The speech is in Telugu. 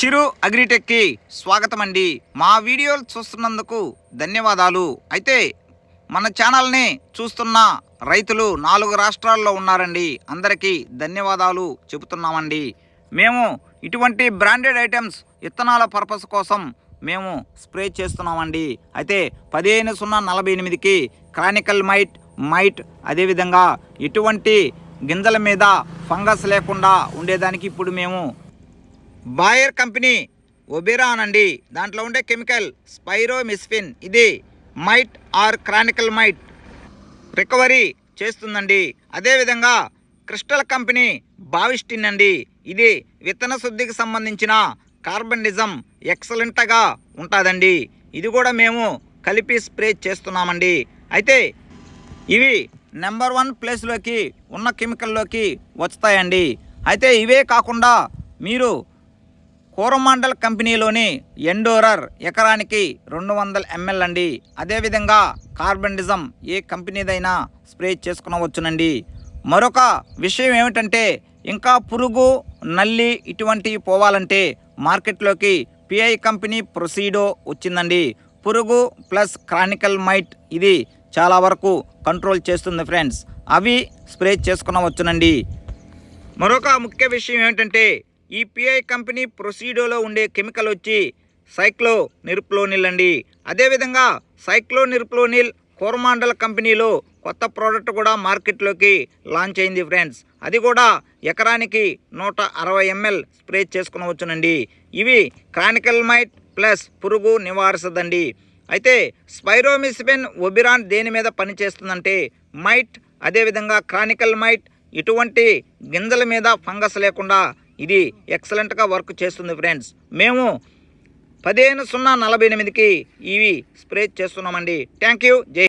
చిరు అగ్రిటెక్కి స్వాగతం అండి మా వీడియోలు చూస్తున్నందుకు ధన్యవాదాలు. అయితే మన ఛానల్ని చూస్తున్న రైతులు నాలుగు రాష్ట్రాల్లో ఉన్నారండి. అందరికీ ధన్యవాదాలు చెబుతున్నామండి. మేము ఇటువంటి బ్రాండెడ్ ఐటమ్స్ విత్తనాల పర్పస్ కోసం మేము స్ప్రే చేస్తున్నామండి. అయితే పదిహేను సున్నా నలభై ఎనిమిదికి క్రానికల్ మైట్ మైట్ అదేవిధంగా ఎటువంటి గింజల మీద ఫంగస్ లేకుండా ఉండేదానికి ఇప్పుడు మేము బాయర్ కంపెనీ ఒబెరాన్ అండి. దాంట్లో ఉండే కెమికల్ స్పైరోమిస్ఫిన్ ఇది mite or chronical mite recovery చేస్తుందండి. అదేవిధంగా క్రిస్టల్ కంపెనీ బావిస్టిన్ అండి. ఇది విత్తన శుద్ధికి సంబంధించిన కార్బనిజం ఎక్సలెంట్గా ఉంటుందండి. ఇది కూడా మేము కలిపి స్ప్రే చేస్తున్నామండి. అయితే ఇవి నెంబర్ వన్ ప్లేస్లోకి ఉన్న కెమికల్లోకి వస్తాయండి. అయితే ఇవే కాకుండా మీరు కోరమాండల్ కంపెనీలోని ఎండోరర్ ఎకరానికి రెండు వందల ఎంఎల్ అండి. అదేవిధంగా కార్బెండిజం ఏ కంపెనీదైనా స్ప్రే చేసుకునవచ్చునండి. మరొక విషయం ఏమిటంటే ఇంకా పురుగు నల్లి ఇటువంటివి పోవాలంటే మార్కెట్లోకి పిఐ కంపెనీ ప్రొసీడో వచ్చిందండి. పురుగు ప్లస్ క్రానికల్ మైట్ ఇది చాలా వరకు కంట్రోల్ చేస్తుంది ఫ్రెండ్స్. అవి స్ప్రే చేసుకునవచ్చునండి. మరొక ముఖ్య విషయం ఏమిటంటే ఈ పిఐ కంపెనీ ప్రొసీడోలో ఉండే కెమికల్ వచ్చి సైక్లో నిరుప్లోనిల్ అండి. అదేవిధంగా సైక్లో నిరుప్లోనిల్ కోరమాండల్ కంపెనీలో కొత్త ప్రోడక్ట్ కూడా మార్కెట్లోకి లాంచ్ అయింది ఫ్రెండ్స్. అది కూడా ఎకరానికి నూట అరవై ఎంఎల్ స్ప్రే చేసుకునవచ్చునండి. ఇవి క్రానికల్ మైట్ ప్లస్ పురుగు నివారిసదండి. అయితే స్పైరోమిసిపెన్ ఒబిరాన్ దేని మీద పనిచేస్తుందంటే మైట్ అదేవిధంగా క్రానికల్ మైట్ ఇటువంటి గింజల మీద ఫంగస్ లేకుండా ఇది ఎక్సలెంట్గా వర్క్ చేస్తుంది ఫ్రెండ్స్. మేము పదిహేను సున్నా నలభై ఎనిమిదికి ఇవి స్ప్రే చేస్తున్నామండి. Thank you. జై